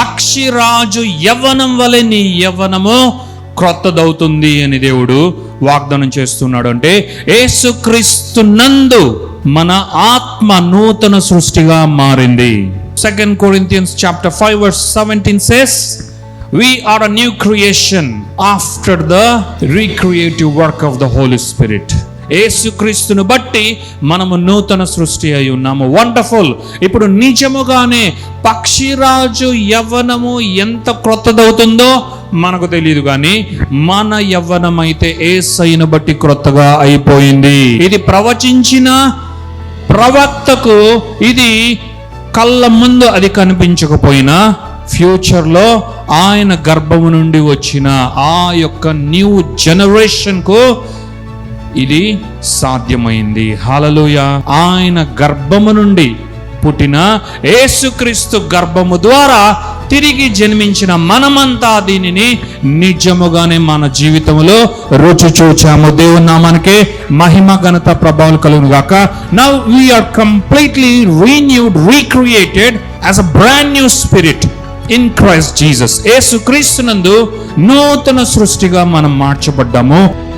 పక్షిరాజు యవ్వనం వలె నీ యవ్వనము క్రొత్తదవుతుంది అని దేవుడు వాగ్దానం చేస్తున్నాడు. అంటే ఏసుక్రీస్తు నందు మన ఆత్మ నూతన సృష్టిగా మారింది. Second Corinthians chapter five verse seventeen says we are a new creation after the recreative work of the holy spirit యేసుక్రీస్తును బట్టి మనము నూతన సృష్టి అయి ఉన్నాము. వండర్ఫుల్ ఇప్పుడు నిజముగానే పక్షిరాజు యవ్వనము ఎంత క్రొత్తదవుతుందో మనకు తెలియదు కానీ మన యవ్వనమైతే అయితే ఏసైను బట్టి క్రొత్తగా అయిపోయింది. ఇది ప్రవచించిన ప్రవక్తకు ఇది కళ్ళ ముందు అది కనిపించకపోయినా ఫ్యూచర్లో ఆయన గర్భము నుండి వచ్చిన ఆ యొక్క న్యూ జనరేషన్కు ఇది సాధ్యమైంది. హాలలోయ ఆయన గర్భము నుండి పుట్టిన యేసుక్రీస్తు గర్భము ద్వారా తిరిగి జన్మించిన మనమంతా దీనిని నిజముగానే మన జీవితంలో రుచి చూచాము. దేవుని నామానికి మహిమ ఘనత ప్రభావం కలుగును గాక. Now we are completely renewed recreated as a brand new spirit in Christ Jesus యేసు క్రీస్తునందు నూతన సృష్టిగా మనం మార్చబడ్డాము.